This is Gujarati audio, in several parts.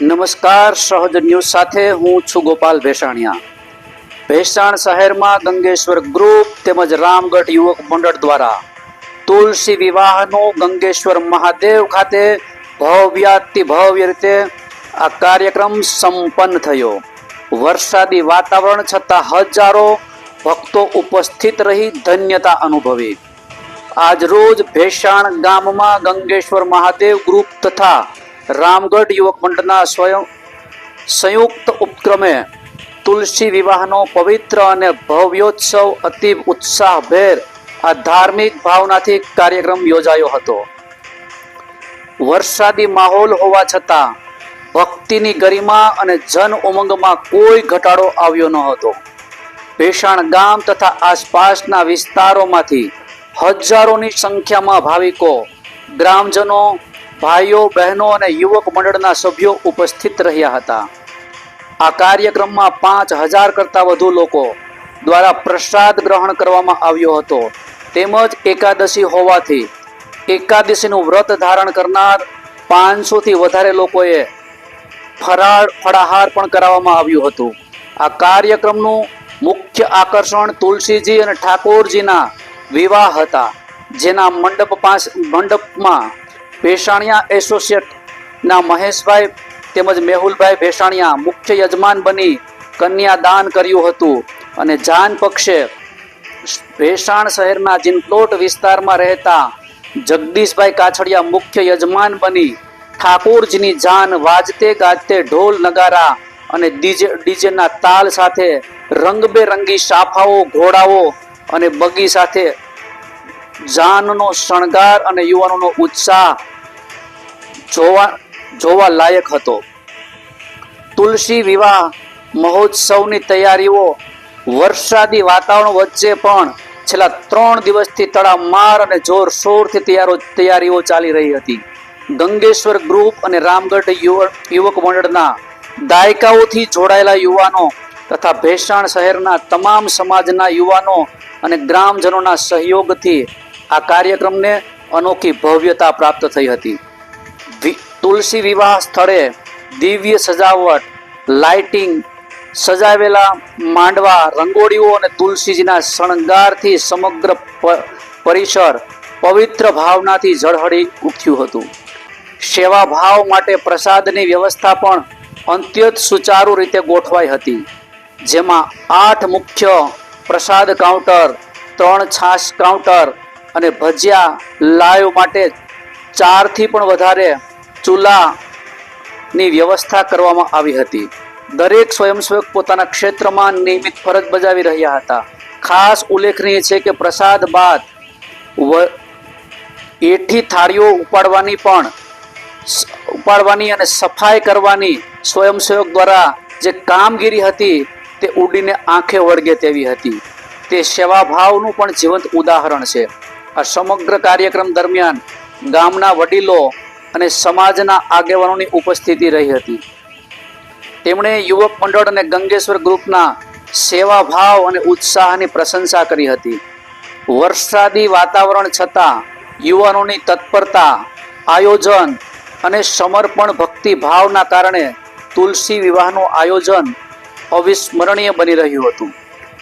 નમસ્કાર, સહજ ન્યૂઝ સાથે હું છું ગોપાલ ભેસાણિયા. ભેસાણ શહેરમાં ગંગેશ્વર ગ્રુપ તેમજ રામગઢ યુવક મંડળ દ્વારા તુલસી વિવાહનો ગંગેશ્વર મહાદેવ ખાતે ભવ્યાતિ ભવ્ય રીતે આ કાર્યક્રમ સંપન્ન થયો. વરસાદી વાતાવરણ છતાં હજારો ભક્તો ઉપસ્થિત રહી ધન્યતા અનુભવી. આજ રોજ ભેસાણ ગામમાં ગંગેશ્વર મહાદેવ ગ્રુપ તથા રામગઢ યુવક મંડળના સ્વયં સંયુક્ત ઉપક્રમે તુલસી વિવાહનો પવિત્ર અને ભવ્યોત્સવ અતિ ઉત્સાહભેર આ ધાર્મિક ભાવનાથી કાર્યક્રમ યોજાયો હતો. વરસાદી માહોલ હોવા છતાં ભક્તિની ગરિમા અને જન ઉમંગમાં કોઈ ઘટાડો આવ્યો ન હતો. ભેસાણ ગામ તથા આસપાસના વિસ્તારોમાંથી હજારોની સંખ્યામાં ભાવિકો, ગ્રામજનો ભાઈઓ, બહેનો અને યુવક મંડળના સભ્યો ઉપસ્થિત રહ્યા હતા. આ કાર્યક્રમમાં પાંચ હજાર કરતાં વધુ લોકો દ્વારા પ્રસાદ ગ્રહણ કરવામાં આવ્યો હતો. તેમજ એકાદશી હોવાથી એકાદશીનું વ્રત ધારણ કરનાર પાંચસોથી વધારે લોકોએ ફરાળ ફળાહાર પણ કરાવવામાં આવ્યું હતું. આ કાર્યક્રમનું મુખ્ય આકર્ષણ તુલસીજી અને ઠાકોરજીના વિવાહ હતા, જેના મંડપ પાસ મંડપમાં ભેસાણિયા એસોસિએટના મહેશભાઈ તેમજ મેહુલભાઈ ભેસાણિયા મુખ્ય યજમાન બની કન્યાદાન કર્યું હતું. અને જાન પક્ષે ભેસાણ શહેરના જીનપ્લોટ વિસ્તારમાં રહેતા જગદીશભાઈ કાછડિયા મુખ્ય યજમાન બની ઠાકોરજીની જાન વાજતે ગાજતે ઢોલ નગારા અને ડીજે, ડીજેના તાલ સાથે રંગબેરંગી સાફાઓ ઘોડાઓ અને બગી સાથે જાનનો શણગાર અને યુવાનોનો ઉત્સાહ જોવા જોવા લાયક હતો. તુલસી વિવાહ મહોત્સવની તૈયારીઓ, વરસાદી વાતાવરણ વચ્ચે પણ છેલ્લા ત્રણ દિવસથી તડામાર અને જોરશોરથી તૈયારો તૈયારીઓ ચાલી રહી હતી. ગંગેશ્વર ગ્રુપ અને રામગઢ યુવક મંડળના દાયકાઓથી જોડાયેલા યુવાનો તથા ભેસાણ શહેરના તમામ સમાજના યુવાનો અને ગ્રામજનોના સહયોગથી આ કાર્યક્રમને અનોખી ભવ્યતા પ્રાપ્ત થઈ હતી. તુલસી વિવાહ સ્થળે દિવ્ય સજાવટ, લાઇટિંગ, સજાવેલા માંડવા, રંગોળીઓ અને તુલસીજીના શણગારથી સમગ્ર પરિસર પવિત્ર ભાવનાથી ઝળહળી ઉઠ્યું હતું. સેવા ભાવ માટે પ્રસાદની વ્યવસ્થા પણ અત્યંત સુચારુ રીતે ગોઠવાઈ હતી. જેમાં આઠ મુખ્ય પ્રસાદ કાઉન્ટર, ત્રણ છાશ કાઉન્ટર અને ભજીયા લાઈવ માટે ચારથી પણ વધારે ચૂલાની વ્યવસ્થા કરવામાં આવી હતી. દરેક સ્વયંસેવક પોતાના ક્ષેત્રમાં નિયમિત ફરજ બજાવી રહ્યા હતા. ખાસ ઉલ્લેખનીય છે કે પ્રસાદ બાદ એઠી થાળીઓ ઉપાડવાની પણ ઉપાડવાની અને સફાઈ કરવાની સ્વયંસેવક દ્વારા જે કામગીરી હતી તે ઉડીને આંખે વળગે તેવી હતી. તે સેવાભાવનું પણ જીવંત ઉદાહરણ છે. આ સમગ્ર કાર્યક્રમ દરમિયાન ગામના વડીલો અને સમાજના આગેવાનોની ઉપસ્થિતિ રહી હતી. તેમણે યુવક મંડળ અને ગંગેશ્વર ગ્રુપના સેવાભાવ અને ઉત્સાહની પ્રશંસા કરી હતી. વરસાદી વાતાવરણ છતાં યુવાનોની તત્પરતા, આયોજન અને સમર્પણ ભક્તિ ભાવના કારણે તુલસી વિવાહનું આયોજન અવિસ્મરણીય બની રહ્યું હતું.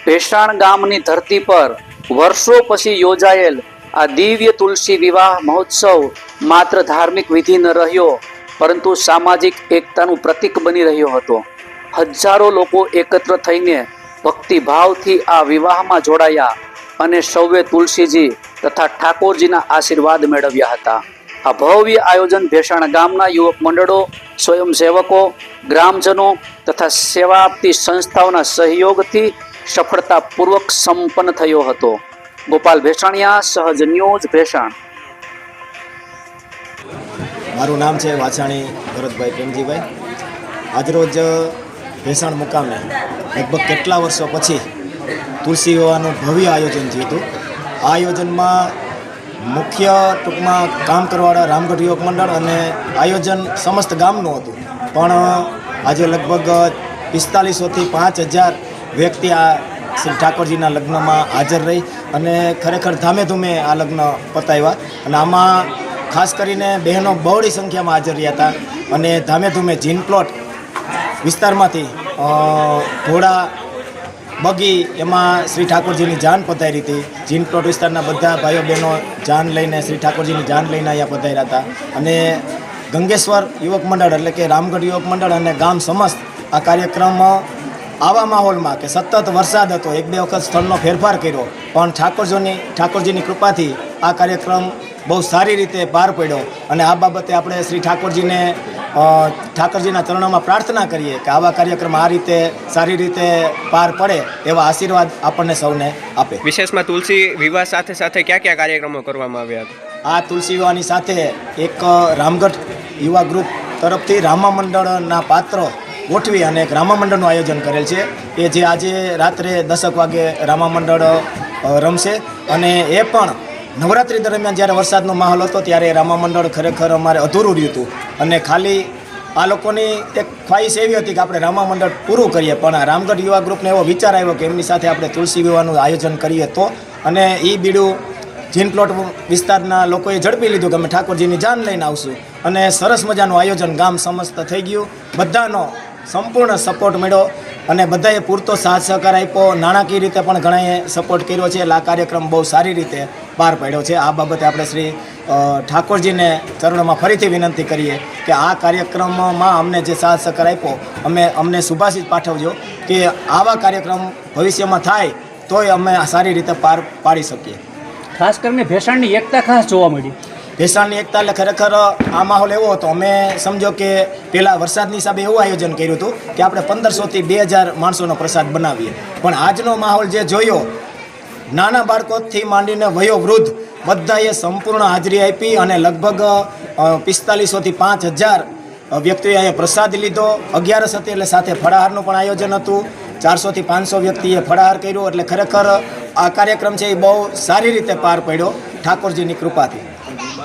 ભેસાણ ગામની ધરતી પર વર્ષો પછી યોજાયેલ આ દિવ્ય તુલસી વિવાહ મહોત્સવ માત્ર ધાર્મિક વિધિ ન રહ્યો, પરંતુ સામાજિક એકતાનું પ્રતીક બની રહ્યો હતો. હજારો લોકો એકત્ર થઈને ભક્તિભાવથી આ વિવાહમાં જોડાયા અને સૌએ તુલસીજી તથા ઠાકોરજીના આશીર્વાદ મેળવ્યા હતા. આ ભવ્ય આયોજન ભેસાણ ગામના યુવક મંડળો, સ્વયંસેવકો, ગ્રામજનો તથા સેવા આપતી સંસ્થાઓના સહયોગથી સફળતાપૂર્વક સંપન્ન થયો હતો. ગોપાલ ભેસાણિયા, સહજ ન્યૂઝ ભેસાણ. મારું નામ છે વાછાણી ભરતભાઈ પ્રેમજીભાઈ. આજરોજ ભેસાણ મુકામે લગભગ કેટલા વર્ષો પછી તુલસી વિવાહનું ભવ્ય આયોજન થયું હતું? આ આયોજનમાં મુખ્ય ટૂંકમાં કામ કરવાવાળા રામગઢ યુવક મંડળ અને આયોજન સમસ્ત ગામનું હતું. પણ આજે લગભગ પિસ્તાલીસોથી પાંચ હજાર વ્યક્તિ આ શ્રી ઠાકોરજીના લગ્નમાં હાજર રહી અને ખરેખર ધામે ધૂમે આ લગ્ન પતાવ્યા. અને આમાં ખાસ કરીને બહેનો બહોળી સંખ્યામાં હાજર રહ્યા હતા અને ધામે ધૂમે જીન પ્લોટ વિસ્તારમાંથી ઘોડા, બગી એમાં શ્રી ઠાકોરજીની જાન પધારી હતી. જીન પ્લોટ વિસ્તારના બધા ભાઈઓ બહેનો જાન લઈને શ્રી ઠાકોરજીની જાન લઈને અહીંયા પધાર્યા હતા. અને ગંગેશ્વર યુવક મંડળ એટલે કે રામગઢ યુવક મંડળ અને ગામ સમસ્ત આ કાર્યક્રમ આવા માહોલમાં કે સતત વરસાદ હતો એક બે વખત સ્થળનો ફેરફાર કર્યો પણ ઠાકોરજીની ઠાકોરજીની કૃપાથી આ કાર્યક્રમ બહુ સારી રીતે પાર પડ્યો. અને આ બાબતે આપણે શ્રી ઠાકોરજીને ઠાકોરજીના ચરણોમાં પ્રાર્થના કરીએ કે આવા કાર્યક્રમ આ રીતે સારી રીતે પાર પડે એવા આશીર્વાદ આપણને સૌને આપે. વિશેષમાં તુલસી વિવાહ સાથે સાથે કયા કયા કાર્યક્રમો કરવામાં આવ્યા હતા? આ તુલસી વિવાહની સાથે એક રામગઢ યુવા ગ્રુપ તરફથી રામા મંડળના પાત્ર ગોઠવી અને એક રામા મંડળનું આયોજન કરેલ છે. એ જે આજે રાત્રે દસક વાગે રામા મંડળ રમશે અને એ પણ નવરાત્રિ દરમિયાન જ્યારે વરસાદનો માહોલ હતો ત્યારે રામા મંડળ ખરેખર અમારે અધૂરું રહ્યું હતું. અને ખાલી આ લોકોની એક ખ્વાહિશ એવી હતી કે આપણે રામા મંડળ પૂરું કરીએ, પણ રામગઢ યુવા ગ્રુપને એવો વિચાર આવ્યો કે એમની સાથે આપણે તુલસી વિવાહનું આયોજન કરીએ તો. અને એ બીડું જીન પ્લોટ વિસ્તારના લોકોએ ઝડપી લીધું કે અમે ઠાકોરજીની જાન લઈને આવશું. અને સરસ મજાનું આયોજન ગામ સમસ્ત થઈ ગયું. બધાનો સંપૂર્ણ સપોર્ટ મળ્યો અને બધાએ પૂરતો સાથ સહકાર આપ્યો. નાણાકીય રીતે પણ ઘણાએ સપોર્ટ કર્યો છે. એટલે આ કાર્યક્રમ બહુ સારી રીતે પાર પાડ્યો છે. આ બાબતે આપણે શ્રી ઠાકોરજીને ચરણોમાં ફરીથી વિનંતી કરીએ કે આ કાર્યક્રમમાં અમને જે સાથ સહકાર આપ્યો, અમે અમને શુભાશીષ પાઠવજો કે આવા કાર્યક્રમ ભવિષ્યમાં થાય તોય અમે સારી રીતે પાર પાડી શકીએ. ખાસ કરીને ભેસાણની એકતા ખાસ જોવા મળી. ભેસાણની એકતા એટલે ખરેખર આ માહોલ એવો હતો. અમે સમજો કે પેલા વરસાદની હિસાબે એવું આયોજન કર્યું હતું કે આપણે પંદરસોથી બે હજાર માણસોનો પ્રસાદ બનાવીએ. પણ આજનો માહોલ જે જોયો, નાના બાળકોથી માંડીને વયો વૃદ્ધ બધાએ સંપૂર્ણ હાજરી આપી અને લગભગ પિસ્તાલીસોથી પાંચ હજાર વ્યક્તિઓએ અહીંયા પ્રસાદ લીધો. અગિયારસ હતી એટલે સાથે ફળાહારનું પણ આયોજન હતું. ચારસોથી પાંચસો વ્યક્તિએ ફળાહાર કર્યો એટલે ખરેખર આ કાર્યક્રમ છે એ બહુ સારી રીતે પાર પડ્યો ઠાકોરજીની કૃપાથી.